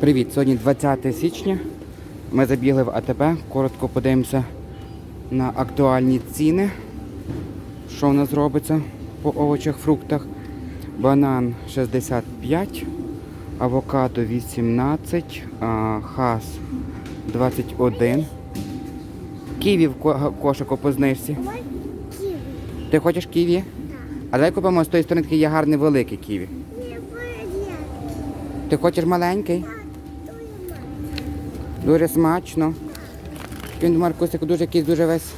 Привіт! Сьогодні 20 січня. Ми забігли в АТБ. Коротко подивимося на актуальні ціни. Що в нас робиться по овочах, фруктах. Банан 65, авокадо 18, хас 21. Ківі в ко- кошику по знижці. Ти хочеш ківі? А давай купимо з тої сторони є гарний великий ківі. Ти хочеш маленький? Так, то і мама. Дуже смачно. Він Маркусик дуже якийсь дуже весь.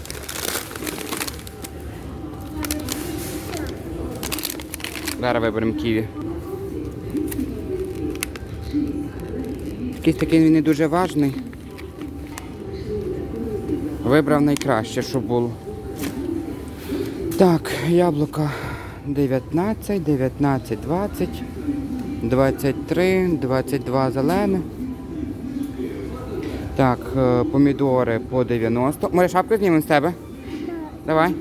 Зараз виберемо ківі. Якийсь такий він не дуже важний. Вибрав найкраще, що було. Так, яблука 19, 19, 20, 23, 22 зелене. Так, е, помідори по 90. Може шапку знімемо з тебе? Давай.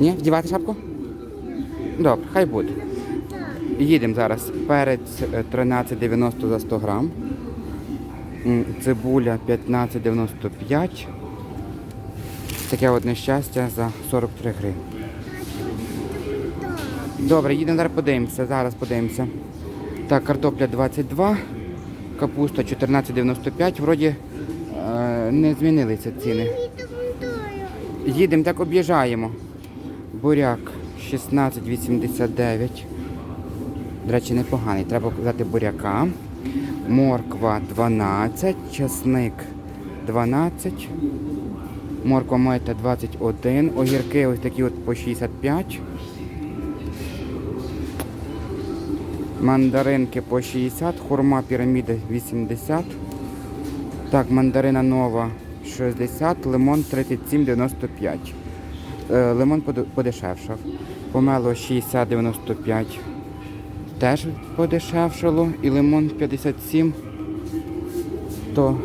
Ні, вдівати шапку? Добре, хай буде. Їдемо зараз. Перець е, 13,90 за 100 грам. Цибуля 15,95. Таке от нещастя за 43 гривні. Добре, їдемо зараз подивимося. Зараз подивимося. Так, картопля 22, капуста 14,95. Вроді е, не змінилися ціни. Їдемо, так об'їжджаємо. Буряк 16,89. До речі, непоганий. Треба взяти буряка. Морква 12, часник 12. Морква мета 21. Огірки ось такі от по 65. Мандаринки по 60, хурма піраміда 80. Так, мандарина нова 60, лимон 37,95. Е, лимон подешевшав. Помело 60,95. Теж подешевшало. І лимон 57. То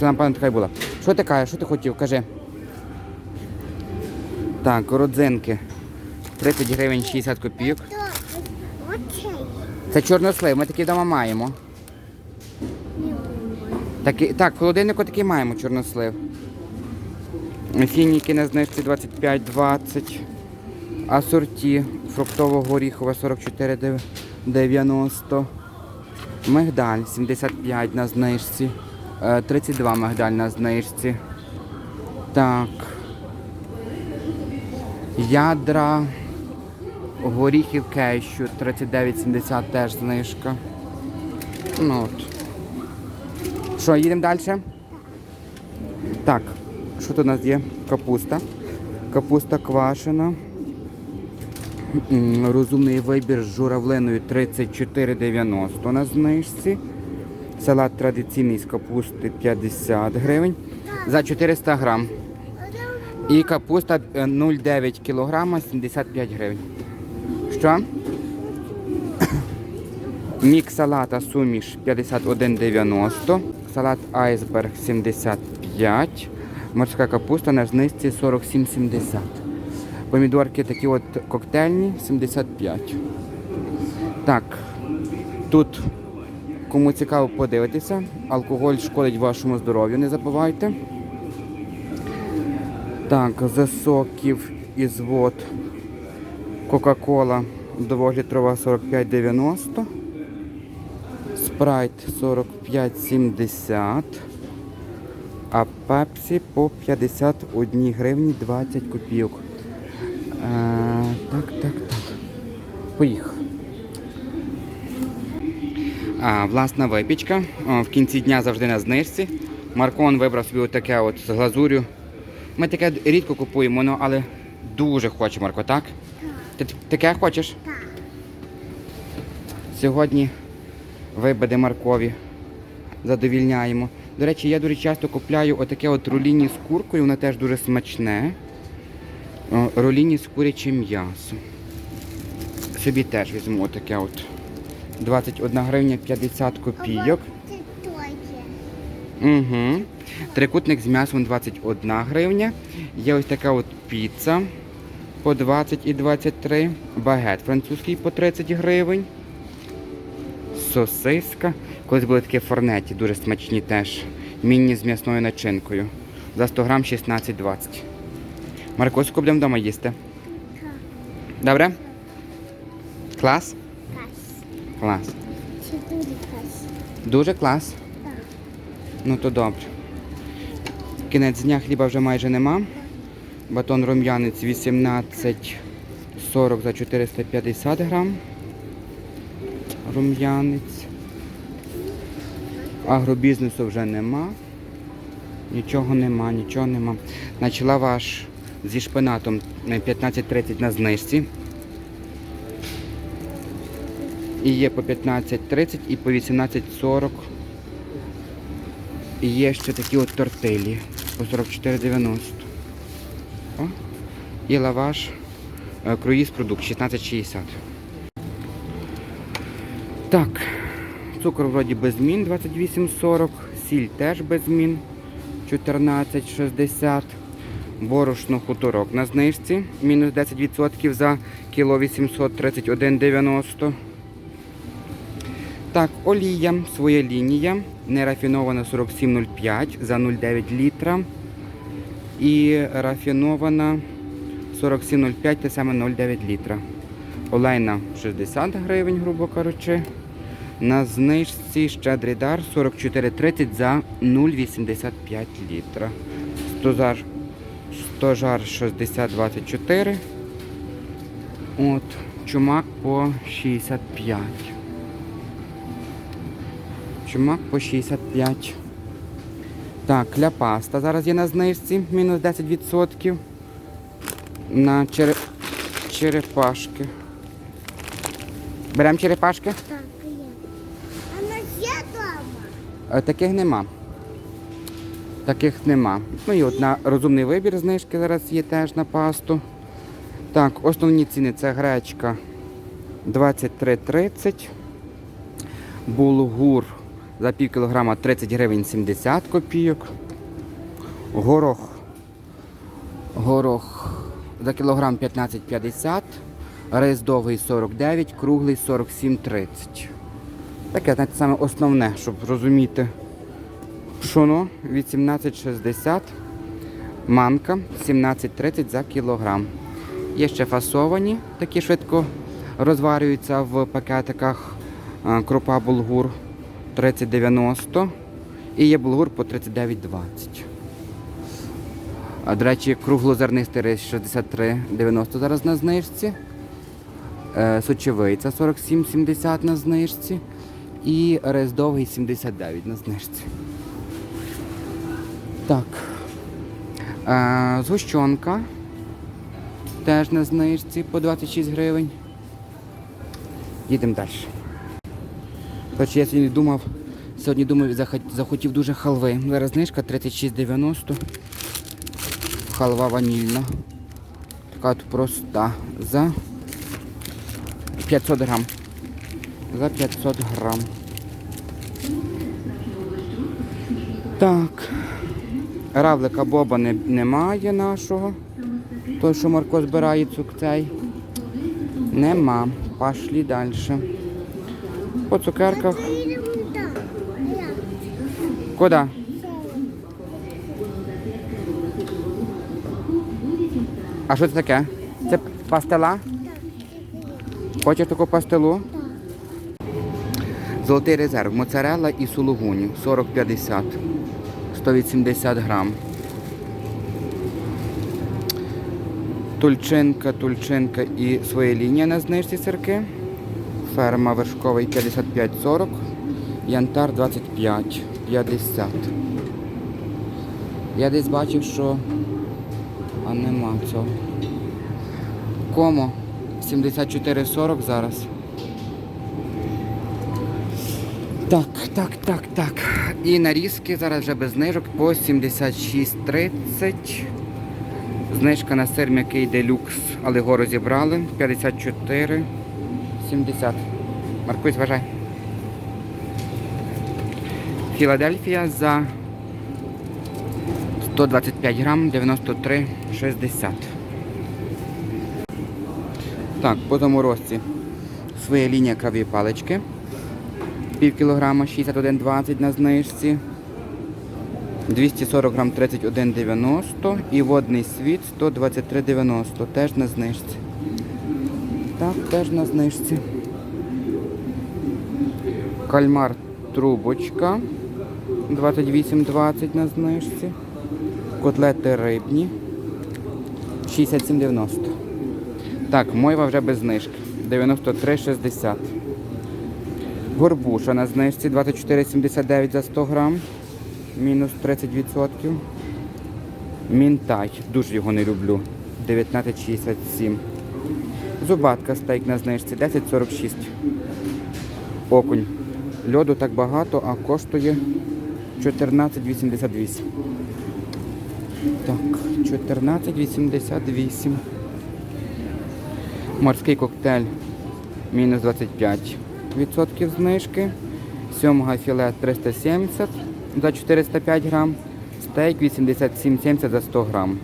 це напевно така й була. Що ти кажеш? Що ти хотів? Кажи. Так, родзинки. 30 гривень 60 копійок. Це чорнослив, ми такі вдома маємо. Такі, так, в холодильнику такий маємо чорнослив. Фініки на знижці 25-20. Асорті фруктово-горіхова 44,90. Мигдаль 75 на знижці. Е, 32 мигдаль на знижці. Так. Ядра горіхів кещу 39,70 теж знижка. Ну от. Що, їдемо далі? Так, що тут у нас є? Капуста. Капуста квашена. Розумний вибір з журавлиною 34,90 на знижці. Салат традиційний з капусти 50 гривень за 400 грам. І капуста е, 0,9 кг 75 гривень. Що? Мікс салата суміш 51,90. Салат айсберг 75. Морська капуста на знизці 47,70. Помідорки такі от коктейльні 75. Так. Тут, кому цікаво подивитися, алкоголь шкодить вашому здоров'ю, не забувайте. Так, за соків із вод Кока-Кола 2-літрова 45,90. Спрайт 45,70. А пепсі по 51 гривні 20 копійок. Е, так, так, так. Поїхав. А, власна випічка. О, в кінці дня завжди на знижці. Маркон вибрав собі таке от з глазурю. Ми таке рідко купуємо, ну, але дуже хоче Марко, так? Ти таке хочеш? Так. Сьогодні вибади Маркові. Задовільняємо. До речі, я дуже часто купляю отаке от руліні з куркою, воно теж дуже смачне. Руліні з курячим м'ясом. Собі теж візьму отаке от. 21 гривня 50 копійок. Угу. Трикутник з м'ясом 21 гривня. Є ось така от піца по 20 і 23. Багет французький по 30 гривень. сосиска. Колись були такі форнеті, дуже смачні теж. Міні з м'ясною начинкою. За 100 грам 16,20. Маркоску будемо вдома їсти. Добре? Клас? Клас. Дуже? Дуже клас. Так. Ну то добре. Кінець дня хліба вже майже нема. Батон рум'янець 18,40 за 450 грам. Рум'янець. Агробізнесу вже нема. Нічого нема, нічого нема. Значить, лаваш зі шпинатом е, 15.30 на знижці. І є по 15.30 і по 18.40. І є ще такі от тортилі по 44,90. О. І лаваш е, круїз продукт 16,60. Так, цукор вроді без змін 28,40, сіль теж без змін 14,60. Борошно хуторок на знижці мінус 10% за кіло 831,90. Так, олія, своя лінія, нерафінована 47,05 за 0,9 літра. І рафінована 47,05 те саме 0,9 літра. Олейна 60 гривень, грубо кажучи. На знижці щедрий дар 44,30 за 0,85 літра. Стожар, стожар 60,24. От, чумак по 65. Чумак по 65. Так, кляпаста зараз є на знижці, мінус 10% на чере... черепашки. Беремо черепашки? Так, є. А нас є дома? Е, Таких нема. Таких нема. Ну і от на розумний вибір знижки зараз є теж на пасту. Так, основні ціни це гречка 23,30. Булгур за пів кілограма 30 гривень 70 копійок. Горох. Горох за кілограм 15,50. Рис довгий 49, круглий 47,30. Таке, знаєте, саме основне, щоб розуміти. Пшоно 18,60. Манка 17,30 за кілограм. Є ще фасовані, такі швидко розварюються в пакетиках. Крупа булгур 30,90 і є булгур по 39,20. А, До речі, круглозернистий рис 63,90 зараз на знижці. Е, Сочевиця 47,70 на знижці. І рис довгий 79 на знижці. Так. Е, Згущенка. Теж на знижці по 26 гривень. Їдемо далі. Коротше, я сьогодні думав, сьогодні думав, захотів дуже халви. Зараз знижка 36,90. Халва ванільна. Така от проста. За 500 грам. За 500 грам. Так. Равлика Боба не, немає нашого. Той, що Марко збирає цукцей. Нема. Пошли далі. По цукерках. Куди? А що це таке? Це пастила? Хочеш таку пастилу? Золотий резерв. Моцарелла і сулугуні. 40-50. 180 грам. Тульчинка, тульчинка і своя лінія на знижці сирки. Ферма вершковий 55-40. Янтар 25, 50. Я десь бачив, що. А нема цього. Комо 74,40 зараз. Так, так, так, так. І нарізки зараз вже без знижок по 76,30. Знижка на сир м'який делюкс, але його розібрали. 54,70. Маркуй, зважай. Філадельфія за 125 грам 93,60. Так, по заморозці своя лінія краві палички. пів кілограма 61,20 на знижці. 240 грам 31,90 і водний світ 123,90 теж на знижці. Так, теж на знижці. Кальмар трубочка 28,20 на знижці. Котлети рибні 67,90. Так, мойва вже без знижки. 93,60. Горбуша на знижці 24,79 за 100 грам. Мінус 30%. Мінтай. Дуже його не люблю. 19,67. Зубатка стейк на знижці 10,46. Окунь. Льоду так багато, а коштує 14,88. Так, 14,88. Морський коктейль мінус 25% знижки. Сьомга філе 370 за 405 грам. Стейк 87,70 за 100 грам.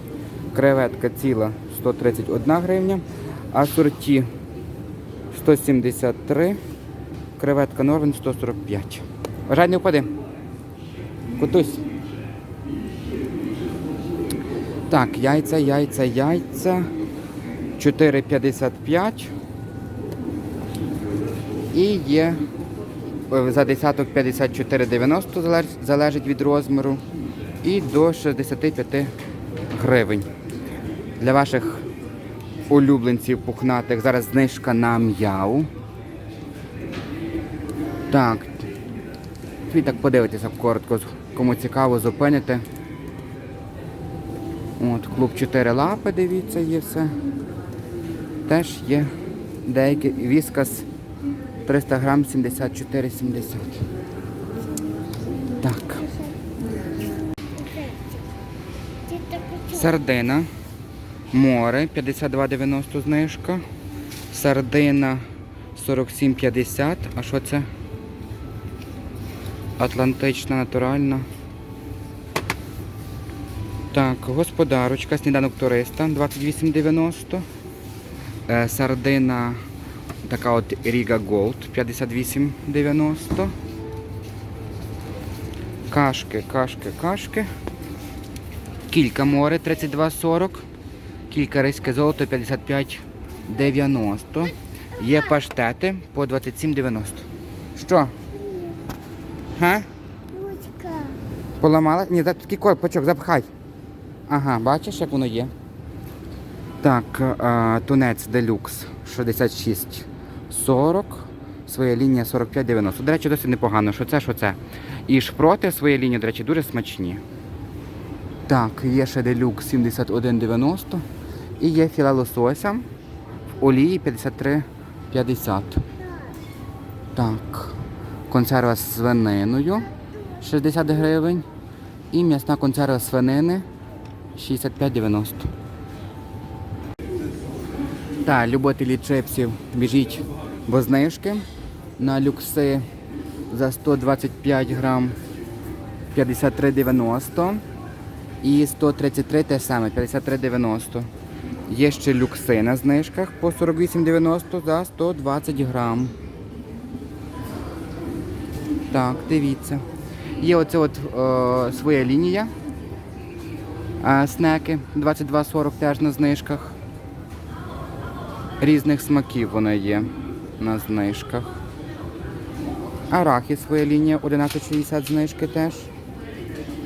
Креветка ціла 131 гривня. Асорті 173. Креветка Норвен 145. Бажай не впади. Кутусь. Так, яйця, яйця, яйця. 4,55. І є е, за десяток 54,90 залежить від розміру. І до 65 гривень. Для ваших улюбленців пухнатих зараз знижка на м'яу. Так. Ви так подивитеся коротко, кому цікаво, зупините. От, клуб 4 лапи, дивіться, є все. Теж є деякі віскас 300 грам 74,70. Так. Сардина. Море 52,90 знижка. Сардина 47,50. А що це? Атлантична, натуральна. Так, господарочка, сніданок туриста 28,90. Е, Сардина така от Ріга Голд 58,90. Кашки, кашки, кашки. Кілька море 32,40. Кілька ризьке золото 55,90. Є паштети по 27,90. Що? Га? Поламала? Ні, такий корпочок, запхай. Ага, бачиш, як воно є. Так, а, тунець делюкс 66,40. Своя лінія 45,90. До речі, досить непогано. Що це, що це. І шпроти своєї лінії, до речі, дуже смачні. Так, є ще делюкс 71,90. І є філе лосося в олії 53,50. Так. Консерва з свининою 60 гривень. І м'ясна консерва свинини 65,90. Так, любителі чипсів біжіть, бо знижки на люкси за 125 грам 53,90 і 133 те саме 53,90. Є ще люкси на знижках по 48,90 за 120 грам. Так, дивіться. Є оце от е, своя лінія. Е, снеки 22,40 теж на знижках. Різних смаків вона є на знижках. Арахіс своя лінія 11,60 знижки теж.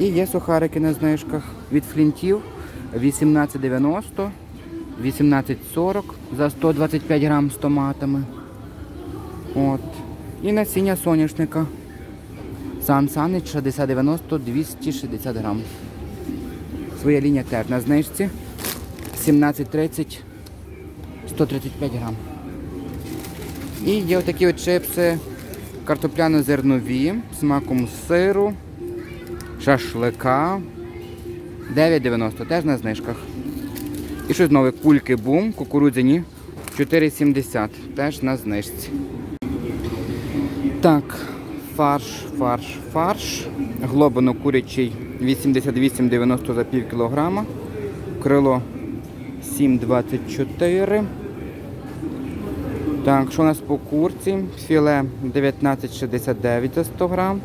І є сухарики на знижках від флінтів 18,90, 18,40 за 125 грам з томатами. От. І насіння соняшника. Сан Санич 6090 260 грам. Своя лінія теж на знижці. 17,30 135 грам. І є отакі от чипси картопляно-зернові з смаком сиру, шашлика. 9,90 теж на знижках. І щось нове кульки бум, кукурудзяні 4,70 теж на знижці. Так, фарш, фарш, фарш. Глобино-курячий 88,90 за пів кілограма. Крило 7,24. Так, що у нас по курці? Філе 19,69 за 100 грам.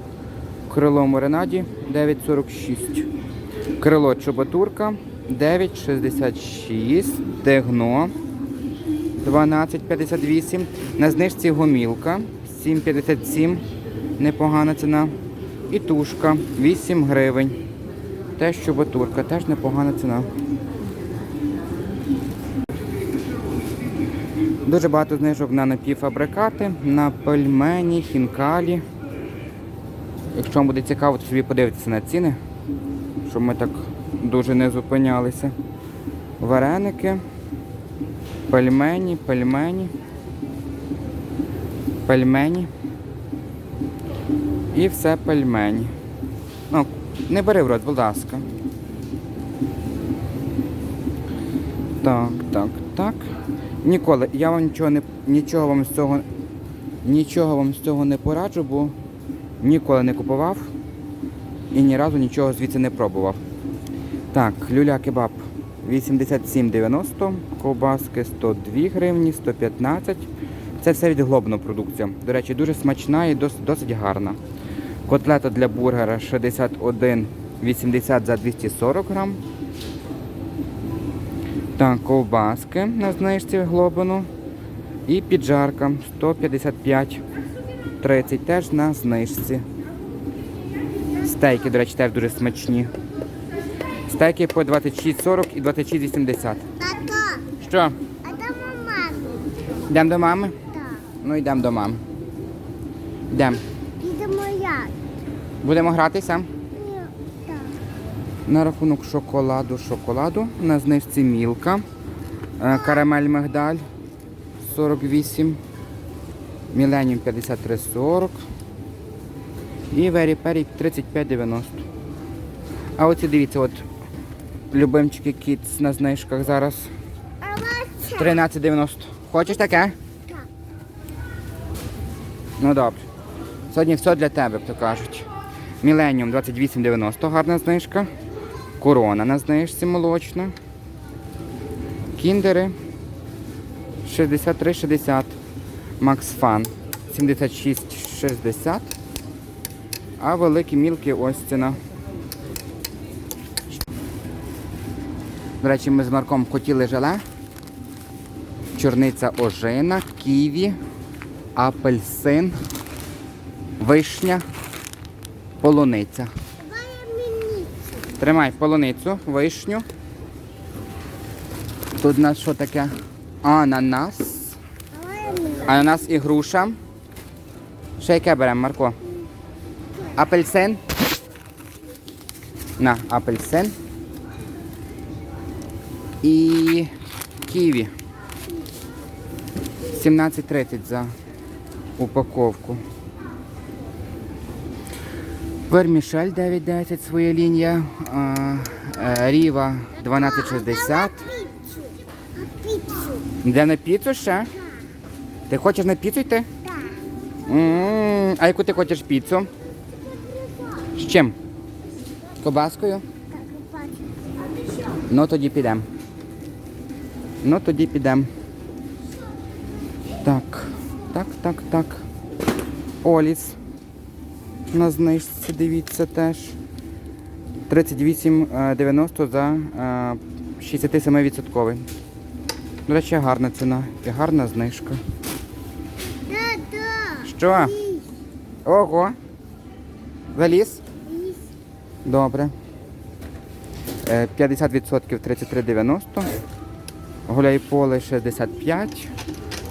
Крило маринаді 9,46. Крило чобатурка 9,66. Дегно 12,58. На знижці гомілка 7,57. Непогана ціна. І тушка 8 гривень. Теж чобатурка, теж непогана ціна. Дуже багато знижок на напівфабрикати, на пельмені, хінкалі. Якщо вам буде цікаво, то собі подивитися на ціни, щоб ми так дуже не зупинялися. Вареники, пельмені, пельмені, пельмені. І все пельмені. Ну, не бери в рот, будь ласка. Так, так, так. Ніколи, я вам нічого не нічого вам з цього нічого вам з цього не пораджу, бо ніколи не купував і ні разу нічого звідси не пробував. Так, люля кебаб 87,90, ковбаски 102 гривні, 115. Це все від глобно продукція. До речі, дуже смачна і досить, досить гарна. Котлета для бургера 61,80 за 240 грам. Так, ковбаски на знижці глобину. І піджарка 155,30 теж на знижці. Стейки, до речі, теж дуже смачні. Стейки по 26,40 і 26,80. Тато, Що? а там мама. Йдемо до мами? Так. Ну йдемо до мами. Йдемо. Ідемо як? Будемо гратися. Ні, так. На рахунок шоколаду, шоколаду. На знижці мілка. Е, Карамель мигдаль 48. Міленіум 53,40. І Вері Пері 35,90. А оці дивіться, от любимчики кіт на знижках зараз 13,90. Хочеш таке? Так. Ну добре. Сьогодні все для тебе, як то кажуть. Міленіум 28,90, гарна знижка. Корона на знижці молочна. Кіндери 63,60. Макс Фан 76,60. А великі мілки ось ціна. До речі, ми з Марком хотіли желе. Чорниця ожина, ківі, апельсин, вишня, полуниця. Тримай полуницю, вишню. Тут у нас що таке? Ананас. Ананас і груша. Ще яке беремо, Марко? Апельсин. На, апельсин. І ківі. 17,30 за упаковку. Вермішель 9,10 своя лінія. Е, Ріва 12,60. Піцу. Де на піцу ще? Ти хочеш на піцу йти? Так. А яку ти хочеш піцу? З чим? З Кобаскою? Так. Ну тоді підемо. Ну тоді підемо. Так, так, так, так. Оліс. На знижці, дивіться теж. 38,90 за е, 67%. До речі, гарна ціна і гарна знижка. Що? Ого. Заліз? Добре. Е, 50% 33,90. Гуляй поле 65.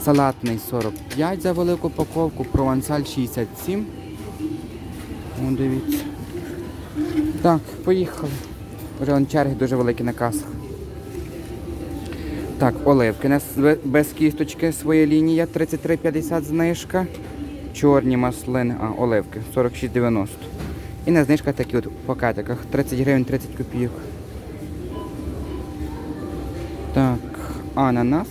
Салатний 45 за велику упаковку. Провансаль 67. О, дивіться. Так, поїхали. Вже вон черги дуже великі на касах. Так, оливки. У нас без кісточки своя лінія 33,50 знижка. Чорні маслини, а, оливки 46,90. І на знижках такі от в пакетиках 30 гривень 30 копійок. Так, ананас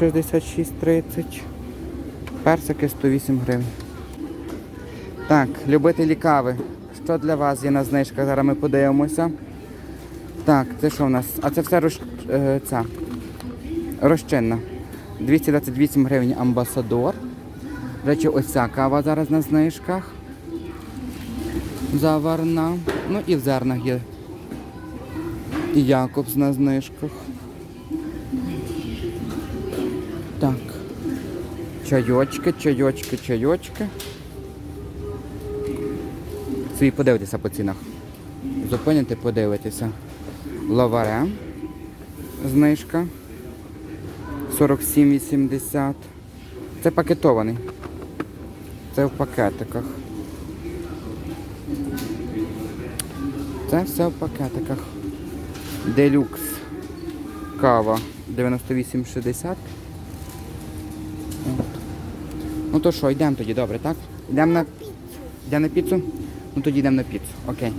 66,30. Персики 108 гривень. Так, любителі кави. Що для вас є на знижках? Зараз ми подивимося. Так, це що у нас? А це все розч... е, ця. розчинна. 228 гривень амбасадор. До речі, ось ця кава зараз на знижках. Заварна. Ну і в зернах є. І Якобс на знижках. Так. Чайочки, чайочки, чайочки. Собі подивитися по цінах. Зупините, подивитися. Лаваре. Знижка. 47,80. Це пакетований. Це в пакетиках. Це все в пакетиках. Делюкс. Кава 98,60. От. Ну то що, йдемо тоді, добре, так? Йдемо на, йдемо на піцу? Ну тоді йдемо на піцу. Окей.